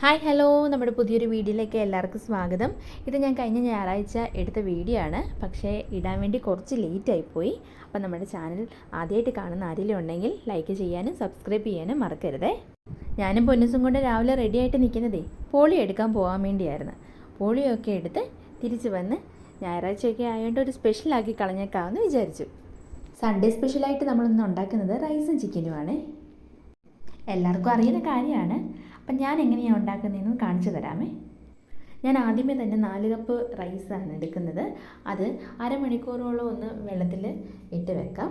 Hi hello. നമ്മുടെ പുതിയൊരു വീഡിയോയിലേക്ക് എല്ലാവർക്കും സ്വാഗതം. ഇത് ഞാൻ കഴിഞ്ഞ ഞായറാഴ്ച എടുത്ത വീഡിയോ ആണ്. പക്ഷേ ഇടാൻ വേണ്ടി കുറച്ച് ലേറ്റ് ആയിപ്പോയി അപ്പം നമ്മുടെ ചാനൽ ആദ്യമായിട്ട് കാണുന്ന ആരെങ്കിലും ഉണ്ടെങ്കിൽ ലൈക്ക് ചെയ്യാനും സബ്സ്ക്രൈബ് ചെയ്യാനും മറക്കരുതേ. ഞാനും പൊന്നുസും കൊണ്ട് രാവിലെ റെഡിയായിട്ട് നിൽക്കുന്നതേ പോളിയോ എടുക്കാൻ പോകാൻ വേണ്ടിയായിരുന്നു. പോളിയോ ഒക്കെ എടുത്ത് തിരിച്ച് വന്ന് ഞായറാഴ്ചയൊക്കെ ആയതുകൊണ്ട് ഒരു സ്പെഷ്യലാക്കി കളഞ്ഞേക്കാമെന്ന് വിചാരിച്ചു. സൺഡേ സ്പെഷ്യലായിട്ട് നമ്മളിന്ന് ഉണ്ടാക്കുന്നത് റൈസും ചിക്കനുമാണ് എല്ലാവർക്കും അറിയുന്ന കാര്യമാണ്. അപ്പം ഞാൻ എങ്ങനെയാണ് ഉണ്ടാക്കുന്നതെന്ന് കാണിച്ചു തരാമേ. ഞാൻ ആദ്യമേ തന്നെ നാല് കപ്പ് റൈസാണ് എടുക്കുന്നത്. അത് അരമണിക്കൂറോളം ഒന്ന് വെള്ളത്തിൽ ഇട്ട് വെക്കാം.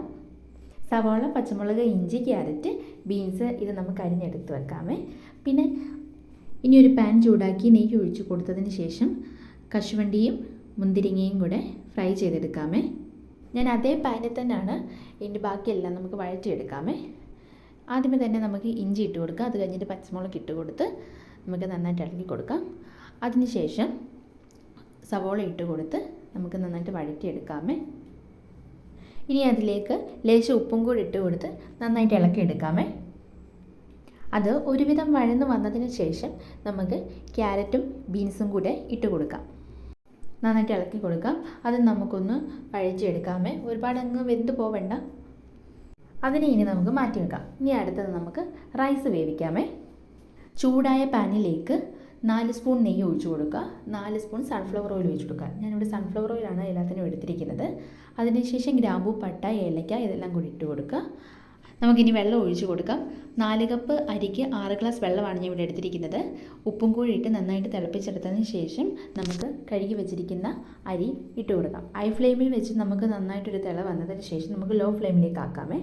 സവാള പച്ചമുളക് ഇഞ്ചി ക്യാരറ്റ് ബീൻസ് ഇത് നമുക്ക് അരിഞ്ഞെടുത്ത് വെക്കാമേ. പിന്നെ ഇനി ഒരു പാൻ ചൂടാക്കി നെയ്യ് ഒഴിച്ച് കൊടുത്തതിന് ശേഷം കശുവണ്ടിയും മുന്തിരിങ്ങയും കൂടെ ഫ്രൈ ചെയ്തെടുക്കാമേ. ഞാൻ അതേ പാനിൽ തന്നെയാണ് ഇതിന്റെ ബാക്കിയെല്ലാം നമുക്ക് വഴറ്റിയെടുക്കാമേ. ആദ്യമേ തന്നെ നമുക്ക് ഇഞ്ചി ഇട്ട് കൊടുക്കാം അത് കഴിഞ്ഞിട്ട് പച്ചമുളക് ഇട്ട് കൊടുത്ത് നമുക്ക് നന്നായിട്ട് ഇളക്കി കൊടുക്കാം. അതിനുശേഷം സവോള ഇട്ട് കൊടുത്ത് നമുക്ക് നന്നായിട്ട് വഴറ്റിയെടുക്കാമേ. ഇനി അതിലേക്ക് ലേശം ഉപ്പും കൂടി ഇട്ട് കൊടുത്ത് നന്നായിട്ട് ഇളക്കി എടുക്കാമേ അത് ഒരുവിധം വഴന്ന് വന്നതിന് ശേഷം നമുക്ക് ക്യാരറ്റും ബീൻസും കൂടെ ഇട്ട് കൊടുക്കാം. നന്നായിട്ട് ഇളക്കി കൊടുക്കാം. അത് നമുക്കൊന്ന് വഴച്ചെടുക്കാമേ ഒരുപാട് അങ്ങ് വെന്ത് പോവണ്ട. അതിനെ ഇനി നമുക്ക് മാറ്റി വെക്കാം. ഇനി അടുത്തത് നമുക്ക് റൈസ് വേവിക്കാമേ. ചൂടായ പാനിലേക്ക് നാല് സ്പൂൺ നെയ്യ് ഒഴിച്ചു കൊടുക്കുക. നാല് സ്പൂൺ സൺഫ്ലവർ ഓയിൽ ഒഴിച്ചു കൊടുക്കുക. ഞാനിവിടെ സൺഫ്ലവർ ഓയിലാണ് എല്ലാത്തിനും എടുത്തിരിക്കുന്നത്. അതിനുശേഷം ഗ്രാമ്പു പട്ട ഏലക്ക ഇതെല്ലാം കൂടി ഇട്ട് കൊടുക്കുക. നമുക്കിനി വെള്ളം ഒഴിച്ചു കൊടുക്കാം. നാല് കപ്പ് അരിക്ക് ആറ് ഗ്ലാസ് വെള്ളമാണ് ഞാൻ ഇവിടെ എടുത്തിരിക്കുന്നത്. ഉപ്പും കൂടി ഇട്ട് നന്നായിട്ട് തിളപ്പിച്ചെടുത്തതിന് ശേഷം നമുക്ക് കഴുകി വെച്ചിരിക്കുന്ന അരി ഇട്ട് കൊടുക്കാം. ഹൈ ഫ്ലെയിമിൽ വെച്ച് നമുക്ക് നന്നായിട്ടൊരു തിള വന്നതിന് ശേഷം നമുക്ക് ലോ ഫ്ലെയിമിലേക്ക് ആക്കാമേ.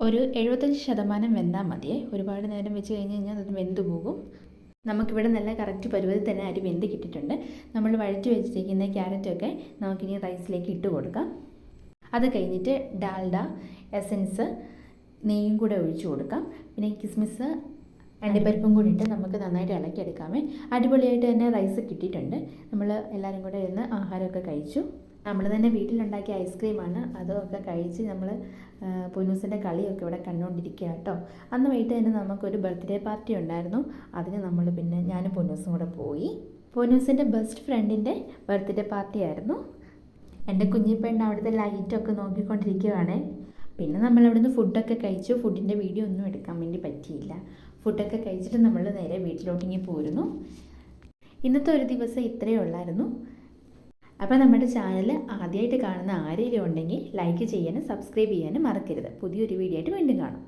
ഒരു എഴുപത്തഞ്ച് ശതമാനം വെന്താൽ മതിയേ. ഒരുപാട് നേരം വെച്ച് കഴിഞ്ഞ് കഴിഞ്ഞാൽ അത് വെന്ത് പോകും. നമുക്കിവിടെ നല്ല കറക്റ്റ് പരുവത്തിൽ തന്നെ അരി വെന്ത് കിട്ടിയിട്ടുണ്ട്. നമ്മൾ വഴറ്റി വെച്ചിരിക്കുന്ന ക്യാരറ്റൊക്കെ നമുക്കിനി റൈസിലേക്ക് ഇട്ട് കൊടുക്കാം. അത് കഴിഞ്ഞിട്ട് ഡാൽഡ എസൻസ് നെയ്യും കൂടെ ഒഴിച്ചു കൊടുക്കാം. പിന്നെ കിസ്മിസ് അണ്ടിപ്പരിപ്പും കൂടി ഇട്ട് നമുക്ക് നന്നായിട്ട് ഇളക്കിയെടുക്കാമേ. അടിപൊളിയായിട്ട് തന്നെ റൈസ് കിട്ടിയിട്ടുണ്ട്. നമ്മൾ എല്ലാവരും കൂടെ ഇരുന്ന് ആഹാരമൊക്കെ കഴിച്ചു. നമ്മൾ തന്നെ വീട്ടിലുണ്ടാക്കിയ ഐസ്ക്രീമാണ്. അതൊക്കെ കഴിച്ച് നമ്മൾ പൊന്നൂസിന്റെ കളിയൊക്കെ ഇവിടെ കണ്ടുകൊണ്ടിരിക്കുക കേട്ടോ അന്ന് വൈകിട്ട് തന്നെ നമുക്കൊരു ബർത്ത്ഡേ പാർട്ടി ഉണ്ടായിരുന്നു. അതിന് നമ്മൾ പിന്നെ ഞാനും പൊന്നൂസും കൂടെ പോയി. പൊന്നൂസിന്റെ ബെസ്റ്റ് ഫ്രണ്ടിന്റെ ബർത്ത്ഡേ പാർട്ടി ആയിരുന്നു. എന്റെ കുഞ്ഞിപ്പെണ്ണ് അവിടുത്തെ ലൈറ്റൊക്കെ നോക്കിക്കൊണ്ടിരിക്കുകയാണ് പിന്നെ നമ്മൾ അവിടുന്ന് ഫുഡൊക്കെ കഴിച്ചു. ഫുഡിന്റെ വീഡിയോ ഒന്നും എടുക്കാൻ വേണ്ടി പറ്റിയില്ല. ഫുഡൊക്കെ കഴിച്ചിട്ട് നമ്മൾ നേരെ വീട്ടിലോട്ടിങ്ങി പോരുന്നു. ഇന്നത്തെ ഒരു ദിവസം ഇത്രയേ ഉള്ളായിരുന്നു. അപ്പോൾ നമ്മുടെ ചാനൽ ആദ്യമായിട്ട് കാണുന്ന ആരെങ്കിലും ഉണ്ടെങ്കിൽ ലൈക്ക് ചെയ്യാനും സബ്സ്ക്രൈബ് ചെയ്യാനും മറക്കരുത്. പുതിയൊരു വീഡിയോ ആയിട്ട് വീണ്ടും കാണാം.